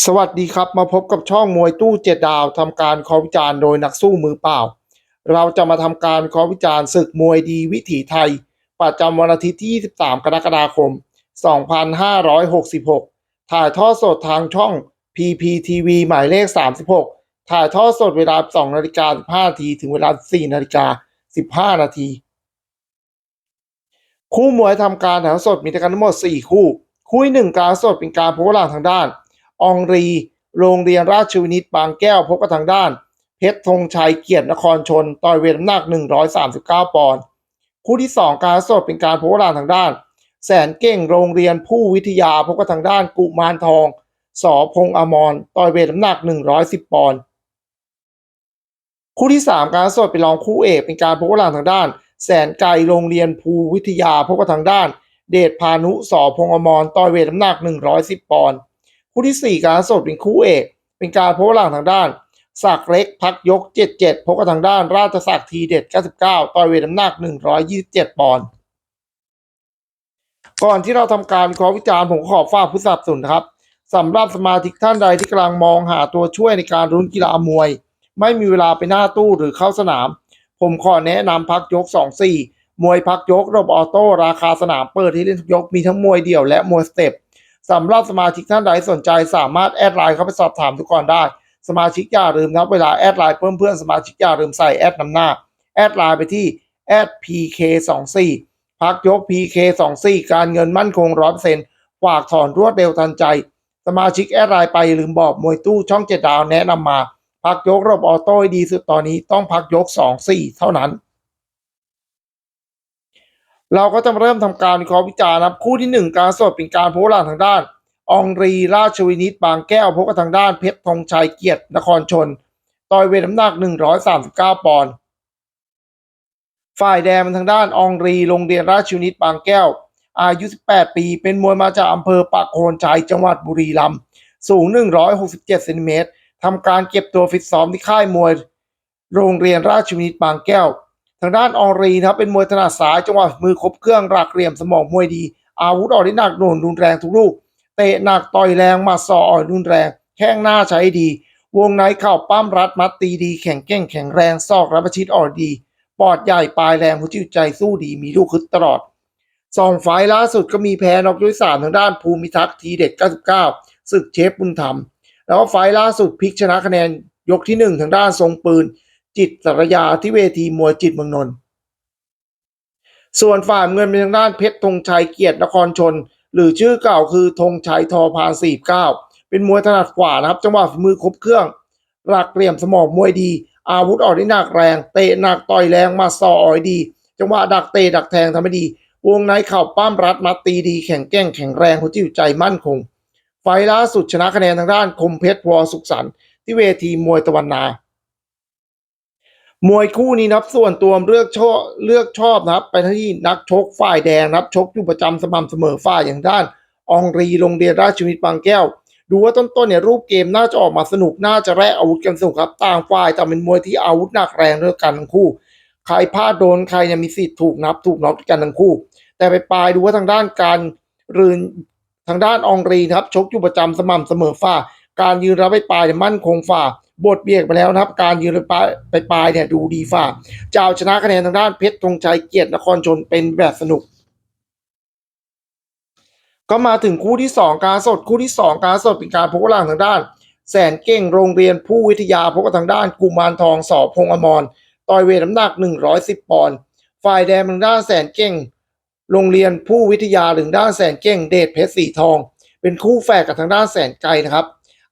สวัสดีครับมาพบกับช่องมวยตู้เจ็ดดาวทำการคอวิจารณ์โดยนักสู้มือเปล่า เราจะมาทำการคอวิจารณ์ศึกมวยดีวิถีไทย ประจำวันอาทิตย์ที่ 23 กรกฎาคม 2566 ถ่ายทอดสดทางช่อง PPTV หมายเลข 36 ถ่ายทอดสดเวลา 2 นาฬิกา 15 นาที ถึงเวลา 4 นาฬิกา 15 นาที คู่มวยทำการถ่ายทอดสดมีด้วยกันทั้งหมด 4 คู่ คู่หนึ่งการสดเป็นการพบหลังทางด้าน องรี โรงเรียนราชวินิตบางแก้วพบกับทางด้าน เพชรธงชัยเกียรตินครชน ต่อยเวทน้ำหนัก 139 ปอนด์คู่ที่ 2 การสดเป็นการพบกันทางด้าน แสนเก่งโรงเรียนผู้วิทยาพบกับทางด้านกุมารทองสอพงอมรต่อยเวทน้ำหนัก 110 ปอนด์คู่ที่ 3 การสดเป็นรองคู่เอกเป็นการพบกันทางด้าน แสนไกลโรงเรียนภูวิทยาพบกับทางด้าน เดชพานุสอพงอมรต่อยเวทน้ำหนัก 110 ปอนด์ คู่ที่ 4 การสดเป็นคู่เอก เป็นการพบกันทางด้านศักเล็กพักยก 77 พบกับทางด้าน ราชศักทีเด็ด 99 ต่อยเวทน้ำหนัก 127 ปอนด์ก่อนที่เราทำการวิเคราะห์วิจารณ์ผมขอฝากผู้สับสนุนนะครับสำหรับสมาชิกท่านใดที่กำลังมองหาตัวช่วยในการรุ้นกีฬามวย ไม่มีเวลาไปหน้าตู้หรือเข้าสนาม ผมขอแนะนำพักยก 2-4 มวยพักยกระบบออโต้ราคาสนามเปิดที่เล่นทุกยกมีทั้งมวยเดี่ยวและมวยสเต็ป สำหรับสมาชิกท่านใดสนใจสามารถแอดไลน์เข้าไปสอบถามทุกก่อนได้ สมาชิกอย่าลืมนะครับเวลาแอดไลน์เพิ่มเพื่อนสมาชิกอย่าลืมใส่แอดนำหน้า แอดไลน์ไปที่แอด PK24 พักยก PK24 การเงินมั่นคงร้อยเปอร์เซ็นต์ฝากถอนรวดเร็วทันใจ สมาชิกแอดไลน์ไปลืมบอกมวยตู้ช่องเจ็ดดาวแนะนำมา พักยกระบออโต้ดีสุดตอนนี้ต้องพักยก 2-4 เท่านั้น เราก็จะมาเริ่มทำการวิเคราะห์วิจารณ์ครับคู่ที่หนึ่งการสดเป็นการโพลาทางด้าน องรีราชวินิตบางแก้วพบกับทางด้านเพชรธงชัยเกียรตินครชน ต่อยเวทน้ำหนัก 139 ปอนด์ฝ่ายแดงเป็นทางด้านอองรีโรงเรียนราชวินิตบางแก้ว อายุ 18 ปี เป็นมวยมาจากอำเภอปากโคนชัยจังหวัดบุรีรัมย์สูง 167เซนติเมตรทำการเก็บตัวฟิตซ้อมที่ค่ายมวย โรงเรียนราชวินิตบางแก้ว ทางด้านออรีนะครับเป็นมวยถนัดซ้ายจังหวะมือครบเครื่องหลักเหลี่ยมสมองมวยดี อาวุธออกได้หนักหน่วงรุนแรงทุกลูก เตะหนักต่อยแรงมาสออ่อยรุนแรง แข้งหน้าใช้ดี วงในเข่าปั้มรัดมัดตีดี แข็งแกร่งแข็งแรงซอกรับประชิดอ่อนดี ปอดใหญ่ปลายแรงหัวจิตใจสู้ดีมีลูกคึดตลอดสองไฟล์ล่าสุดก็มีแพ้นอกยกที่สามทางด้านภูมิทักษ์ทีเด็ด99ศึกเชฟบุญธรรม แล้วก็ไฟล์ล่าสุดพลิกชนะคะแนนยกที่หนึ่งทางด้านทรงปืน จิตสรยาที่เวทีมวยจิตเมืองนนท์ส่วนฝ่ายเงินเป็นทางด้านเพชรธงชัยเกียรตินครชน หรือชื่อเก่าคือธงชัยทอพานสี่เก้าเป็นมวยถนัดขวานะครับ จังหวะฝีมือครบเครื่อง หลักเหลี่ยมสมองมวยดี อาวุธออกได้หนักแรง เตะหนักต่อยแรงมาซออ่อยดี จังหวะดักเตะดักแทงทำให้ดี วงในเข่าปั้มรัดมัดตีดีแข็งแกร่งแข็งแรงหัวจิตใจมั่นคง ไฟล่าสุดชนะคะแนนทางด้านคมเพชรวอสุขสันที่เวทีมวยตะวันนา มวยคู่นี้นับ ส่วนตัวเลือกชอบเลือกชอบนะครับ ไปที่นักชกฝ่ายแดงนะครับ ชกอยู่ประจำสม่ำเสมอฝ่ายอย่างด้านองรีโรงเรียนราชวินิตบางแก้ว ดูว่าต้นๆเนี่ยรูปเกมน่าจะออกมาสนุกน่าจะแลกอาวุธกันสนุกครับ ต่างฝ่ายแต่เป็นมวยที่อาวุธหนักแรงด้วยกันทั้งคู่ ใครพลาดโดนใครเนี่ยมีสิทธิ์ถูกนับถูกน็อกกันทั้งคู่ แต่ไปปลายดูว่าทางด้านการรืนทางด้านองรีนะครับ ชกอยู่ประจำสม่ำเสมอฝ่า การยืนรับไปปลายมั่นคงฝ่า บทเบียกไปแล้วนะครับ การยืนไปปลายไปปลายเนี่ยดูดีฝ่าจะเอาชนะคะแนนทางด้านเพชรธงชัยเกียรตินครชนเป็นแบบสนุก ก็มาถึงคู่ที่ 2 การสดคู่ที่ 2 การสดเป็นการพบกันทางด้าน แสนเก่งโรงเรียนผู้วิทยาพบกับทางด้านกุมารทองสอพงอมรต่อยเวทน้ำหนัก 110 ปอนด์ฝ่ายแดงทางด้านแสนเก่ง โรงเรียนผู้วิทยาถึงด้านแสนเก่งเดชเพชรสีทอง เป็นคู่แฝดกับทางด้านแสนไกลนะครับ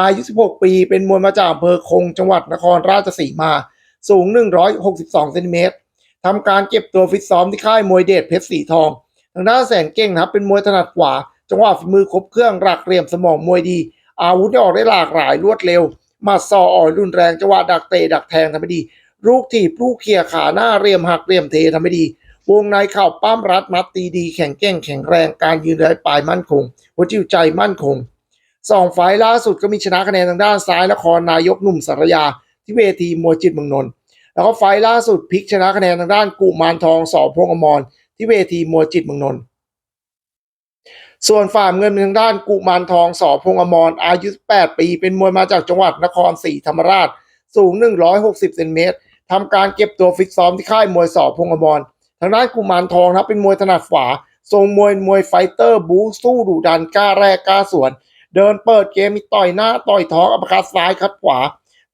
อายุ 16 ปี เป็นมวยมาจากอำเภอคงจังหวัดนครราชสีมา สูง 162เซนติเมตรทำการเก็บตัวฟิตซ้อมที่ค่ายมวยเดชเพชรสีทอง ทางด้านแสนเก่งนะครับ เป็นมวยถนัดขวา จังหวะฝีมือครบเครื่องหลักเหลี่ยมสมองมวยดี อาวุธที่ออกได้หลากหลายรวดเร็วมาซออ่อยรุนแรงจังหวะดักเตะดักแทงทำให้ดี ลูกถีบลูกเขี่ยขาหน้าเรียมหักเรียมเททำให้ดี วงในเข่าปั้มรัดมัดตีดี แข็งแกร่งแข็งแรงการยืนไร้ปลายมั่นคงหัวจิตใจมั่นคง สองไฟล์ล่าสุดก็มีชนะคะแนนทางด้านซ้ายนครนายกหนุ่มสารยา ที่เวทีมวยจิตเมืองนนท์แล้วก็ไฟล์ล่าสุดพลิกชนะคะแนนทางด้านกุมารทองสอพงอมรที่เวทีมวยจิตเมืองนนท์ส่วนฝ่ายเงินทางด้านกุมารทองสอพงอมรอายุ 8 ปี เป็นมวยมาจากจังหวัดนครศรีธรรมราช สูง 160เซนติเมตรทำการเก็บตัวฟิตซ้อมที่ค่ายมวยสอพงอมรทางด้านกุมารทองนะครับเป็นมวยถนัดขวาทรงมวยมวยไฟเตอร์บู๊สู้ดุดันกล้าแรกกล้าสวน เดินเปิดเกมมีต่อยหน้าต่อยท้องอัปคัดซ้ายคัดขวา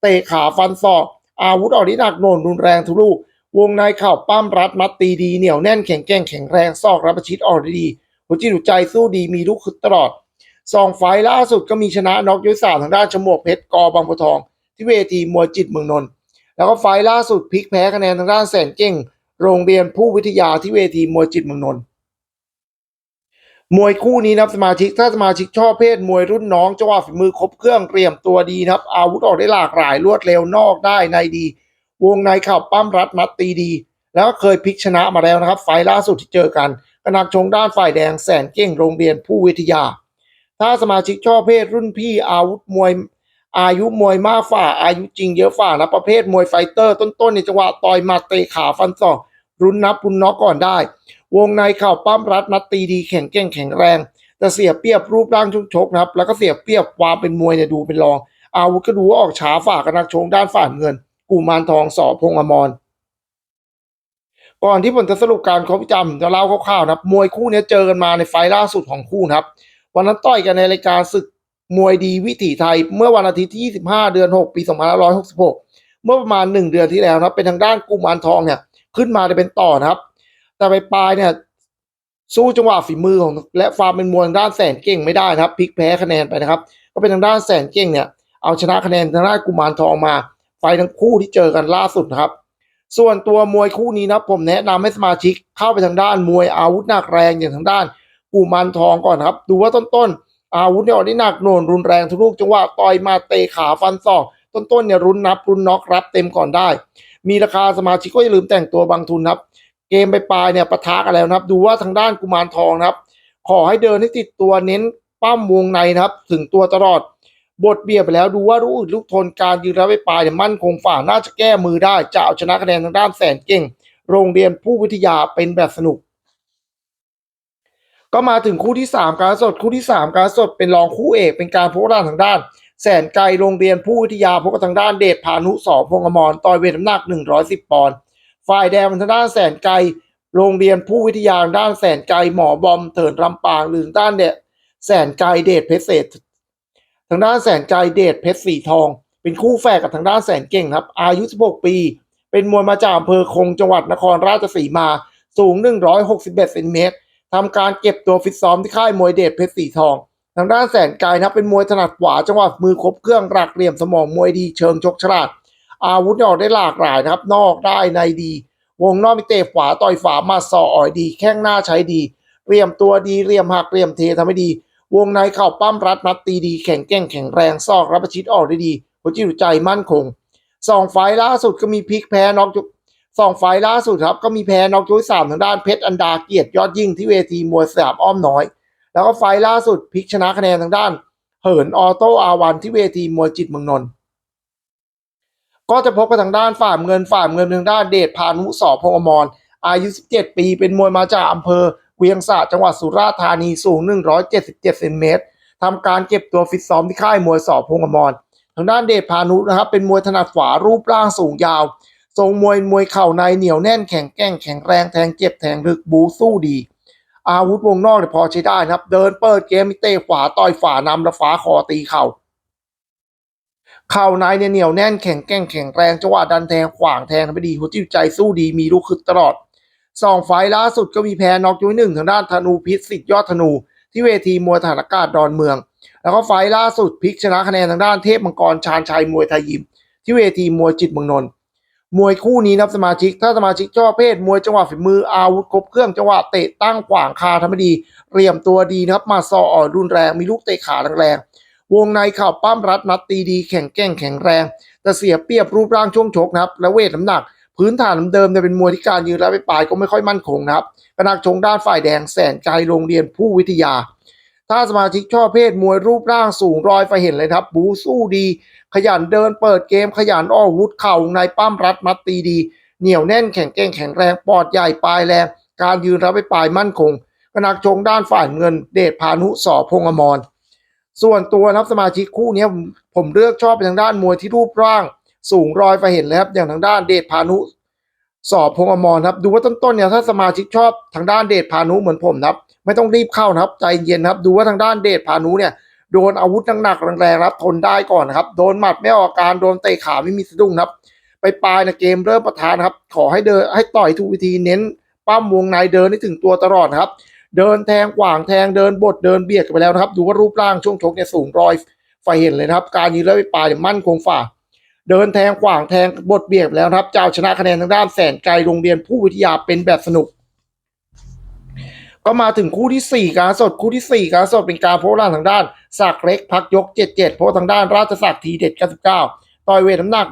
เตะขาฟันศอก อาวุธออกที่หนักโหน่นรุนแรงทุลูกวงในเข่าปั้มรัดมัดตีดีเหนียวแน่นแข็งแกร่งแข็งแรงซอกรับประชิดออกดีหัวจิตหัวใจสู้ดีมีลูกคึกตลอดสองไฟล์ล่าสุดก็มีชนะน็อกยศสามทางด้านชมวกเพชรกอบางบัวทอง ที่เวทีมวยจิตเมืองนนท์แล้วก็ไฟล์ล่าสุดพลิกแพ้คะแนนทางด้านแสนเก่ง โรงเรียนผู้วิทยาที่เวทีมวยจิตเมืองนนท์ มวยคู่นี้นะครับสมาชิกถ้าสมาชิกชอบเพศมวยรุ่นน้องจังหวะฝีมือครบเครื่องเตรียมตัวดีนะครับ อาวุธออกได้หลากหลายรวดเร็วนอกได้ในดี วงในเข่าปั้มรัดมัดตีดี แล้วก็เคยพลิกชนะมาแล้วนะครับ ไฟล์ล่าสุดที่เจอกันกนักชงด้านฝ่ายแดงแสนเก่งโรงเรียนผู้วิทยา ถ้าสมาชิกชอบเพศรุ่นพี่อาวุธมวยอายุมวยมากฝ่าอายุจริงเยอะฝ่าและประเภทมวยไฟเตอร์ ต้นๆในจังหวะต่อยมัดเตะขาฟันศอกรุนนับรุนน็อกก่อนได้ วงในเข่าปั้มรัดมัดตีดีแข็งแกร่งแข็งแรง แต่เสียเปรียบรูปร่างช่วงชกนะครับ แล้วก็เสียเปรียบความเป็นมวยเนี่ยดูเป็นรอง อาวุธก็ดูว่าออกช้าฝ่ากันักชงด้านฝ่ายเงิน กูมารทองสอพงษ์อมรก่อนที่ผมจะสรุปการครบจำจะเล่าคร่าวๆนะครับ มวยคู่นี้เจอกันมาในไฟล์ล่าสุดของคู่นะครับ วันนั้นต่อยกันในรายการศึกมวยดีวิถีไทย เมื่อวันอาทิตย์ที่ 25 เดือน 6 ปี2566 เมื่อประมาณ 1 เดือนที่แล้วนะครับ เป็นทางด้านกุมารทองเนี่ยขึ้นมาจะเป็นต่อนะครับ แต่ไปปลายเนี่ย สู้จังหวะฝีมือของและความเป็นมวยทางด้านแสนเก่งไม่ได้นะครับพลิกแพ้คะแนนไปนะครับ ก็เป็นทางด้านแสนเก่งเนี่ย เอาชนะคะแนนทางด้านกุมารทองมา ไฟทั้งคู่ที่เจอกันล่าสุดนะครับ ส่วนตัวมวยคู่นี้นะผมแนะนำให้สมาชิกเข้าไปทางด้านมวยอาวุธหนักแรงอย่างทางด้านกุมารทองก่อนนะครับ ดูว่าต้นๆ อาวุธเนี่ยออกได้หนักโหน่นรุนแรงทุกลูกจังหวะต่อยมาเตะขาฟันศอกต้นๆเนี่ยรุนนับรุนน็อกรับเต็มก่อนได้ มีราคาสมาชิกก็อย่าลืมแต่งตัวบางทุนครับ เกมไปปลายเนี่ยประทะกันแล้วนะครับ ดูว่าทางด้านกุมารทองนะครับ ขอให้เดินให้ติดตัวเน้นปั้มวงในนะครับ ถึงตัวตลอด บทเบียดไปแล้วดูว่าลูกอื่นลูกทนการยืนรับไปปลายเนี่ยมั่นคงฝ่าน่าจะแก้มือได้จะเอาชนะคะแนนทางด้านแสนเก่ง โรงเรียนผู้วิทยาเป็นแบบสนุก ก็มาถึงคู่ที่ 3 การสดคู่ที่ 3 การสดเป็นรองคู่เอกเป็นการพบกันทางด้าน แสนไกลโรงเรียนผู้วิทยาพบกับทางด้านเดชพานุสองพงอมรต่อยเวทน้ำหนัก110ปอนด์ ฝ่ายแดงเป็นทางด้านแสนไกล โรงเรียนผู้วิทยาด้านแสนไกลหมอบอมเถินลำปางหรือทางด้านเนี่ยแสนไกลเดชเพชรเศษทางด้านแสนไกลเดชเพชรสีทอง เป็นคู่แฝดกับทางด้านแสนเก่งครับ อายุ 16 ปี เป็นมวยมาจากอำเภอคงจังหวัดนครราชสีมา สูง 161เซนติเมตรทำการเก็บตัวฟิตซ้อมที่ค่ายมวยเดชเพชรสีทองทางด้านแสนไกลนะครับเป็นมวยถนัดขวาจังหวะมือครบเครื่องรักเหลี่ยมสมองมวยดีเชิงชกฉลาด อาวุธออกได้หลากหลายนะครับ นอกได้ในดี วงนอกมีเตะขวาต่อยฝามาสออ่อยดี แข้งหน้าใช้ดีเรียมตัวดีเรียมหักเรียมเททำให้ดี วงในเข่าปั้มรัดนัดตีดี แข็งแกร่งแข็งแรงซอกรับประชิดออกได้ดีหัวจิตใจมั่นคงสองไฟล์ล่าสุดก็มีพลิกแพ้น็อกยุสองไฟล์ล่าสุดครับก็มีแพ้น็อกยุ้ยสามทางด้านเพชรอันดาเกียรติยอดยิ่งที่เวทีมวยสยามอ้อมน้อย แล้วก็ไฟล่าสุดพลิกชนะคะแนนทางด้าน เหินออโต้อาวันที่เวทีมวยจิตเมืองนนท์ ก็จะพบกับทางด้านฝ่ายเงินฝ่ายเงินทางด้านเดชพานุสอพงอมรอายุ 17 ปี เป็นมวยมาจากอำเภอเวียงสะจังหวัดสุราษฎร์ธานีสูง 177เซนติเมตรทำการเก็บตัวฟิตซ้อมที่ค่ายมวยสอพงอมรทางด้านเดชพานุนะครับ เป็นมวยถนัดขวารูปร่างสูงยาวทรงมวยมวยเข่าในเหนียวแน่นแข็งแกร่งแข็งแรงแทงเจ็บแทงลึกบูสู้ดี อาวุธวงนอกเนี่ยพอใช้ได้นะครับ เดินเปิดเกมมีเตะขวาต่อยฝ่านำและฟ้าคอตีเข่า ข่าในเนี่ยเหนียวแน่นแข็งแกร่งแข็งแรงจังหวะดันแทงขวางแทงทำให้ดีหัวจิตใจสู้ดีมีลูกคึกตลอดสองไฟล์ล่าสุดก็มีแพ้น็อกยุ้ยหนึ่งทางด้านธนูพิษสิทธิ์ยอดธนู ที่เวทีมวยฐานอากาศดอนเมือง แล้วก็ไฟล์ล่าสุดพลิกชนะคะแนนทางด้านเทพมังกรชาญชัยมวยไทยยิม ที่เวทีมวยจิตเมืองนนท์มวยคู่นี้นับสมาชิก ถ้าสมาชิกชอบเพศมวยจังหวะฝีมืออาวุธครบเครื่องจังหวะเตะตั้งขวางคาทำให้ดีเรียมตัวดีนะครับมาซออ่อนรุนแรงมีลูกเตะขาแรง วงในเข่าปั้มรัดนัดตีดีแข็งแกร่งแข็งแรง แต่เสียเปรียบรูปร่างช่วงชกนะครับ และเวทน้ำหนัก พื้นฐานเดิมๆเนี่ยเป็นมวยที่การยืนและไปปลายก็ไม่ค่อยมั่นคงนะครับกนักชงด้านฝ่ายแดงแสนไกลโรงเรียนผู้วิทยา ถ้าสมาชิกชอบเพศมวยรูปร่างสูงรอยไฟเห็นเลยครับ บูสู้ดี ขยันเดินเปิดเกม ขยันอ้อวุธเข่าในปั้มรัดมัดตีดี เหนียวแน่นแข็งแกร่งแข็งแรงปอดใหญ่ปลายแรงการยืนรับไปปลายมั่นคงกนักชงด้านฝ่ายเงินเดชพานุสอพงษ์อมร ส่วนตัวนะครับสมาชิกคู่นี้ผมผมเลือกชอบไปทางด้านมวยที่รูปร่าง สูงรอยไฟเห็นเลยครับอย่างทางด้านเดชพานุ สอบพงอมรครับ ดูว่าต้นๆเนี่ยถ้าสมาชิกชอบทางด้านเดชพานุเหมือนผมนะครับ ไม่ต้องรีบเข้านะครับ ใจเย็นนะครับ ดูว่าทางด้านเดชพานุเนี่ยโดนอาวุธหนักๆแรงๆครับทนได้ก่อนนะครับ โดนหมัดไม่ออกอาการโดนเตะขาไม่มีสะดุ้งครับไปปลายนะเกมเริ่มประทานครับ ขอให้เดินให้ต่อยทุกวิธีเน้นปั้มวงในเดินให้ถึงตัวตลอดครับ เดินแทงขวางแทงเดินบดเดินเบียดกันไปแล้วนะครับ ดูว่ารูปร่างช่วงชกเนี่ยสูงรอยไฟเห็นเลยนะครับ การยืนแล้วไปปลายเนี่ยมั่นคงฝ่า เดินแทงขวางแทงบดเบียดไปแล้วครับ เจ้าชนะคะแนนทางด้านแสนไกลโรงเรียนผู้วิทยาเป็นแบบสนุก ก็มาถึงคู่ที่ 4 การสดคู่ที่ 4 การสดเป็นการโพล่างทางด้านสักเล็กพักยก 77 โพทางด้านราชสักดิ์ทีเด็ด99ต่อยเวทน้ำหนัก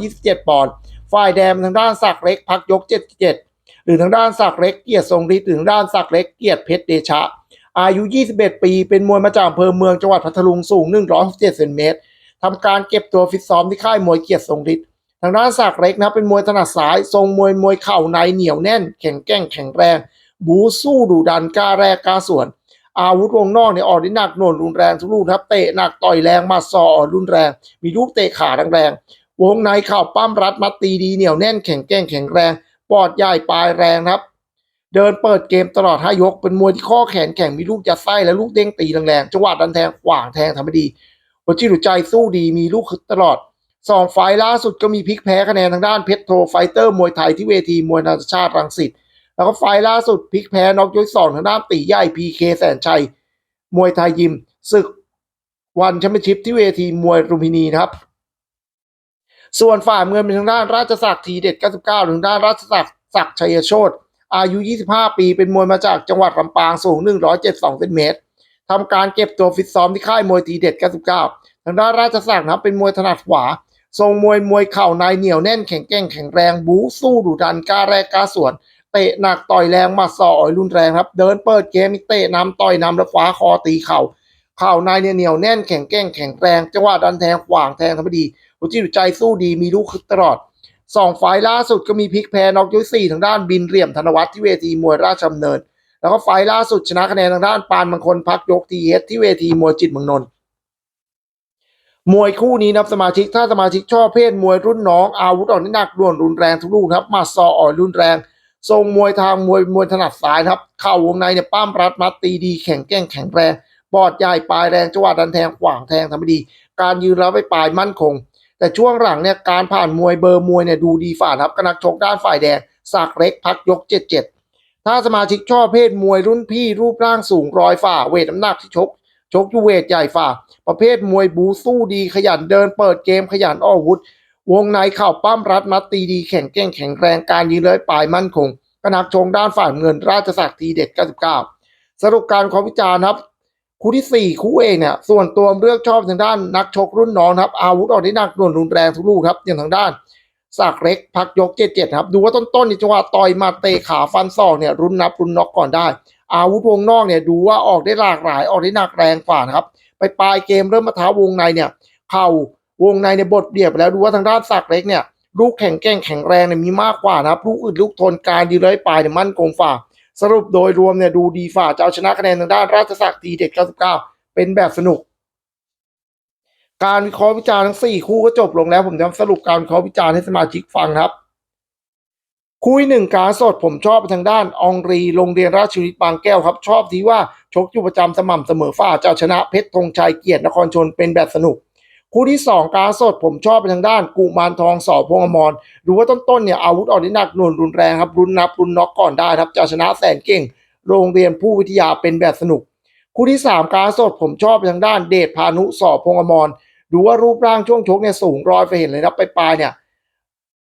127 ปอนด์ฝ่ายแดงทางด้านสักเล็กพักยก 77 หรือทางด้านสักเล็กเกียรติทรงฤทธิ์หรือทางด้านสักเล็กเกียรติเพชรเดชะ อายุ 21 ปี เป็นมวยมาจากอำเภอเมืองจังหวัดพัทลุงสูง 167เซนติเมตรทำการเก็บตัวฟิตซ้อมที่ค่ายมวยเกียรติทรงฤทธิ์ทางด้านสักเล็กนะเป็นมวยถนัดซ้ายทรงมวยมวยเข่าในเหนียวแน่น แข็งแกร่งแข็งแรง บูสู้ดุดันกล้าแรกกล้าส่วน อาวุธวงนอกเนี่ยออกได้หนักหน่วงรุนแรงทุกลูกนะครับเตะหนักต่อยแรงมาซออ่อรุนแรง มีลูกเตะขาแรงวงในเข่าปั้มรัดมัดตีดีเหนียวแน่นแข็งแกร่งแข็งแรง ปอดใหญ่ปลายแรงครับ เดินเปิดเกมตลอดห้ายก เป็นมวยที่ข้อแขนแข็งมีลูกยัดไส้และลูกเด้งตีแรงๆจังหวะดันแทงขวางแทงทำไม่ดีหัวจิตหัวใจสู้ดีมีลูกคึกตลอดสองไฟล์ล่าสุดก็มีพลิกแพ้คะแนนทางด้านเพชรโทไฟเตอร์มวยไทยที่เวทีมวยนานาชาติรังสิตแล้วก็ไฟล์ล่าสุดพลิกแพ้น็อกยกสองทางด้านตีใหญ่พีเคแสนชัยมวยไทยยิมศึกวันแชมเปี้ยนชิพที่เวทีมวยรุมพินีนะครับ ส่วนฝ่ายเมืองเป็นทางด้านราชศักดิ์ทีเด็ด 99 ทางด้านราชศักดิ์ศักดิ์ชัยโชตอายุ 25 ปีเป็นมวยมาจากจังหวัดลำปางสูง 172เซนติเมตรทำการเก็บตัวฟิตซ้อมที่ค่ายมวยทีเด็ด 99 ทางด้านราชศักดิ์นะครับเป็นมวยถนัดขวา ทรงมวยมวยเข่าในเหนียวแน่นแข็งแกร่งแข็งแรงบู๊สู้ดุดันกล้าแรกกล้าสวนเตะหนักต่อยแรงมาสออ่อยรุนแรงครับ เดินเปิดเกมเตะนำต่อยนำแล้วคว้าคอตีเข่าเข่าในเนี่ยเหนียวแน่นแข็งแกร่งแข็งแรงจังหวะดันแทงขวางแทงทำไม่ดีหัวจิตหัวใจสู้ดีมีลูกคึกตลอดสองไฟล์ล่าสุดก็มีพลิกแพ้น็อกยกสี่ทางด้านบินเหลี่ยมธนวัฒน์ที่เวทีมวยราชดำเนิน แล้วก็ไฟล์ล่าสุดชนะคะแนนทางด้านปานบางคนพักยกทีเอสที่เวทีมวยจิตเมืองนนท์มวยคู่นี้นับสมาชิกถ้าสมาชิกชอบเพศมวยรุ่นน้องอาวุธอ่อนนี่หนักด่วนรุนแรงทุกลูกนครับมาซออ่อนรุนแรง ทรงมวยทางมวยมวยถนัดซ้ายครับ เข่าวงในเนี่ยป้ามรัดมัดตีดีแข็งแกร่งแข็งแรงปอดใหญ่ปลายแรงจังหวะดันแทงขวางแทงทำไม่ดี การยืนแล้วไปปลายมั่นคง แต่ช่วงหลังเนี่ยการผ่านมวยเบอร์มวยเนี่ยดูดีฝ่านะครับกนักชกด้านฝ่ายแดงสากเล็กพักยกเจ็ดเจ็ดถ้าสมาชิกชอบเพศมวยรุ่นพี่รูปร่างสูงรอยฝ่าเวทน้ำหนักที่ชก ชกยูเวทใหญ่ฝ่า ประเภทมวยบูสู้ดีขยันเดินเปิดเกมขยันออกอวุธ วงในเข่าปั้มรัดมัดตีดีแข็งแกร่งแข็งแรงการยืนเลยปลายมั่นคงกนักชงด้านฝ่ายเงินราชสักดิ์ทีเด็ด 99 สรุปการขอวิจารณ์ครับ คู่ที่ 4 คู่เองเนี่ยส่วนตัวเลือกชอบทางด้านนักชกรุ่นน้องครับ อาวุธออกได้หนักหน่วงรุนแรงทุกลูกครับ อย่างทางด้านสักเล็กพักยกเจ็ดเจ็ดครับ ดูว่าต้นๆในจังหวะต่อยมาเตะขาฟันศอกเนี่ยรุนนับรุนน็อกก่อนได้ อาวุธวงนอกเนี่ยดูว่าออกได้หลากหลายออกได้หนักแรงกว่านะครับ ไปปลายเกมเริ่มมาท้าวงในเนี่ย เข่าวงในในยบทเบียดแล้วดูว่าทางด้านสักเล็กเนี่ยลูกแข็งแกร่งแข็งแรงเนี่ยมีมากกว่านะครับลูกอึดลูกทนการยืนเลยปลายเนี่ยมั่นคงฝ่า สรุปโดยรวมเนี่ยดูดีฝ่าจะเอาชนะคะแนนทางด้านราชสักดิ์ทีเด็ด99 เป็นแบบสนุก การวิเคราะห์วิจารณ์ทั้ง 4 คู่ก็จบลงแล้ว ผมจะสรุปการวิเคราะห์วิจารณ์ให้สมาชิกฟังครับ คู่หนึ่งการสดผมชอบไปทางด้านองรีโรงเรียนราชวิทย์บางแก้วครับ ชอบที่ว่าชกอยู่ประจำสม่ำเสมอฝ่าจะเอาชนะเพชรธงชัยเกียรตินครชนเป็นแบบสนุก คู่ที่สองการสดผมชอบไปทางด้านกุมารทองสอพงษ์อมรดูว่าต้นๆเนี่ยอาวุธออกได้หนักหน่วงรุนแรงครับรุนนับรุนน็อกก่อนได้ครับจะชนะแสนเก่ง โรงเรียนผู้วิทยาเป็นแบบสนุก คู่ที่สามการสดผมชอบไปทางด้านเดชพานุสอพงษ์อมรดูว่ารูปร่างช่วงชกเนี่ยสูงรอยไปเห็นเลยนะไปปลายเนี่ย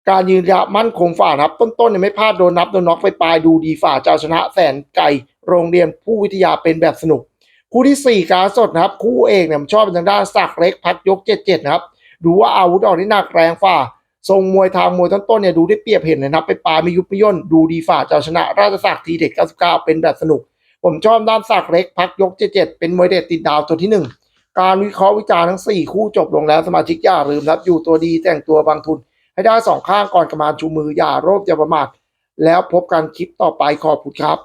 การยืนระยะมั่นคงฝ่านะครับ ต้นๆเนี่ยไม่พลาดโดนนับโดนน็อกไปปลายดูดีฝ่าเจ้าชนะแสนไก่โรงเรียนผู้วิทยาเป็นแบบสนุก คู่ที่สี่การสดนะครับ คู่เอกเนี่ยผมชอบเป็นทางด้านสักเล็กพัดยกเจ็ดเจ็ดนะครับ ดูว่าอาวุธออกนี่หนักแรงฝ่า ทรงมวยทางมวยต้นๆเนี่ยดูได้เปรียบเห็นเลยนะครับ ไปปลายไม่ยุบไม่ย่นดูดีฝ่าเจ้าชนะ ราชสักดิ์ทีเด็ด 99 เป็นแบบสนุก ผมชอบด้านสักเล็กพักยกเจ็ดเจ็ดเป็นมวยเด็ดติดดาวตัวที่หนึ่งการวิเคราะห์วิจารณ์ทั้งสี่คู่จบลงแล้วสมาชิกอย่าลืมครับอยู่ตัวดีแต่งตัวบางทุน ให้ได้สองข้างก่อนกระมาณชูมืออย่าโรคอย่าประมาทแล้วพบกันคลิปต่อไปขอบคุณครับ